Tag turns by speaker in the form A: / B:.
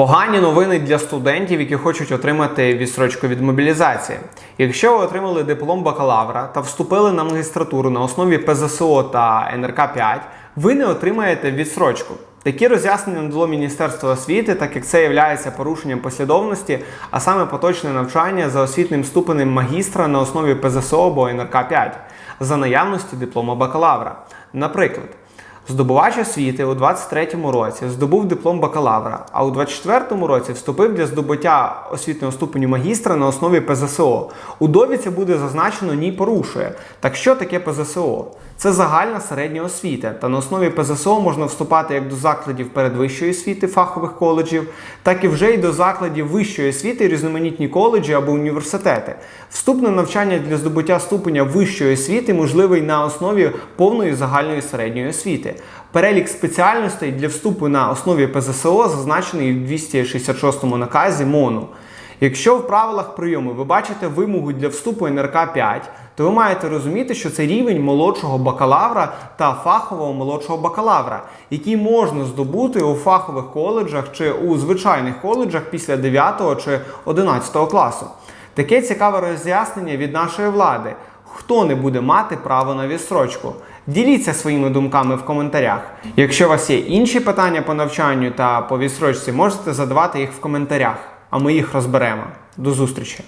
A: Погані новини для студентів, які хочуть отримати відстрочку від мобілізації. Якщо ви отримали диплом бакалавра та вступили на магістратуру на основі ПЗСО та НРК 5, ви не отримаєте відстрочку. Такі роз'яснення надало Міністерство освіти, так як це є порушенням послідовності, а саме поточне навчання за освітним ступенем магістра на основі ПЗСО або НРК 5 за наявності диплома бакалавра. Наприклад, Здобувач освіти у 23-му році здобув диплом бакалавра, а у 24-му році вступив для здобуття освітнього ступеню магістра на основі ПЗСО. У довідці буде зазначено ні порушує. Так що таке ПЗСО? Це загальна середня освіта, та на основі ПЗСО можна вступати як до закладів передвищої освіти фахових коледжів, так і вже й до закладів вищої освіти, різноманітні коледжі або університети. Вступ на навчання для здобуття ступеня вищої освіти можливий на основі повної загальної середньої освіти. Перелік спеціальностей для вступу на основі ПЗСО зазначений в 266 наказі МОНу. Якщо в правилах прийому ви бачите вимогу для вступу НРК 5, то ви маєте розуміти, що це рівень молодшого бакалавра та фахового молодшого бакалавра, який можна здобути у фахових коледжах чи у звичайних коледжах після 9 чи 11 класу. Таке цікаве роз'яснення від нашої влади. Хто не буде мати право на відстрочку? Діліться своїми думками в коментарях. Якщо у вас є інші питання по навчанню та по відстрочці, можете задавати їх в коментарях, а ми їх розберемо. До зустрічі!